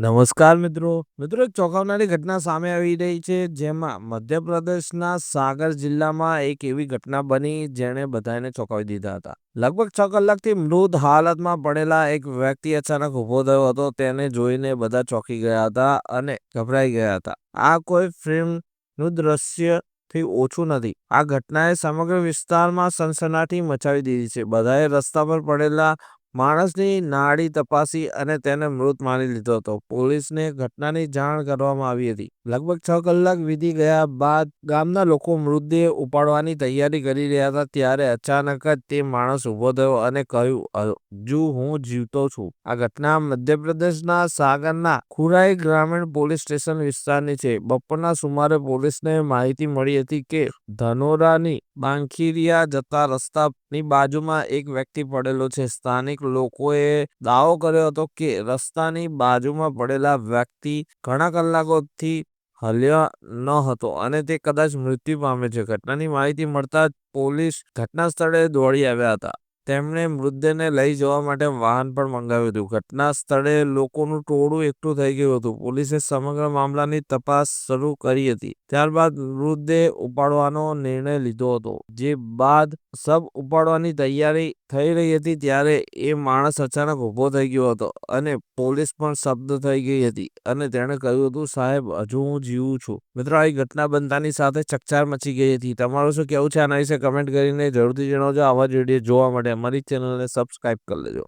નમસ્કાર મિત્રો. મિત્રો, એક ચોંકાવનારી ઘટના સામે આવી રહી છે, જેમાં મધ્યપ્રદેશના સાગર જિલ્લામાં એક એવી ઘટના બની, જેણે બધાને ચોંકાવી દીધા હતા. લગભગ છ કલાકથી મૃત હાલતમાં પડેલા એક વ્યક્તિ અચાનક ઊભો થયો હતો. તેને જોઈને બધા ચોંકી ગયા હતા અને ગભરાઈ ગયા હતા. આ કોઈ ફિલ્મનું દ્રશ્યથી ઓછું નથી. આ ઘટનાએ સમગ્ર વિસ્તારમાં સનસનાટી મચાવી દીધી છે. બધાએ રસ્તા પર પડેલા માણસની નાડી તપાસી અને તેને મૃત માની લીધો હતો. પોલીસને ઘટનાની જાણ કરવામાં આવી હતી. લગભગ છ કલાક વીતી ગયા બાદ ગામના લોકો મૃતદેહ ઉપાડવાની તૈયારી કરી રહ્યા હતા ત્યારે અચાનક જ તે માણસ ઊભો થયો અને કહ્યું હજુ હું જીવતો છું. આ ઘટના મધ્યપ્રદેશના સાગરના ખુરાઈ ગ્રામીણ પોલીસ સ્ટેશન વિસ્તારની છે. બપોરના સુમારે પોલીસને માહિતી મળી હતી કે ધનોરાની બાંખીરિયા જતા રસ્તાની બાજુમાં એક વ્યક્તિ પડેલો છે. સ્થાનિક લોકોએ દાવો કર્યો હતો કે રસ્તાની બાજુમાં પડેલા વ્યક્તિ ઘણા કલાકોથી હલ્યા ન હતો અને તે કદાચ મૃત્યુ પામે છે. ઘટનાની માહિતી મળતા જ પોલીસ ઘટના સ્થળે દોડી આવ્યા હતા. તેમણે મૃતદેહને લઈ જવા માટે વાહન પણ મંગાવ્યું હતું. ઘટના સ્થળે લોકોનું ટોળું એકઠું થઈ ગયું હતું. પોલીસે સમગ્ર મામલાની તપાસ શરૂ કરી હતી. ત્યારબાદ મૃતદેહ ઉપાડવાનો નિર્ણય લીધો હતો. જે બાદ સબ ઉપાડવાની તૈયારી થઈ રહી હતી ત્યારે એ માણસ અચાનક ઊભો થઈ ગયો હતો અને પોલીસ પણ શબ્દ થઈ ગઈ હતી અને તેણે કહ્યું હતું, સાહેબ, હજુ હું જીવું છું. મિત્રો આવી ઘટના બનતાની સાથે ચકચાર મચી ગઈ હતી. તમારું શું કેવું છે? આના વિશે કમેન્ટ કરીને જરૂરથી જણાવજો. આવા જ વીડિયો જોવા માટે અમારી ચેનલને સબસ્ક્રાઈબ કરી લેજો.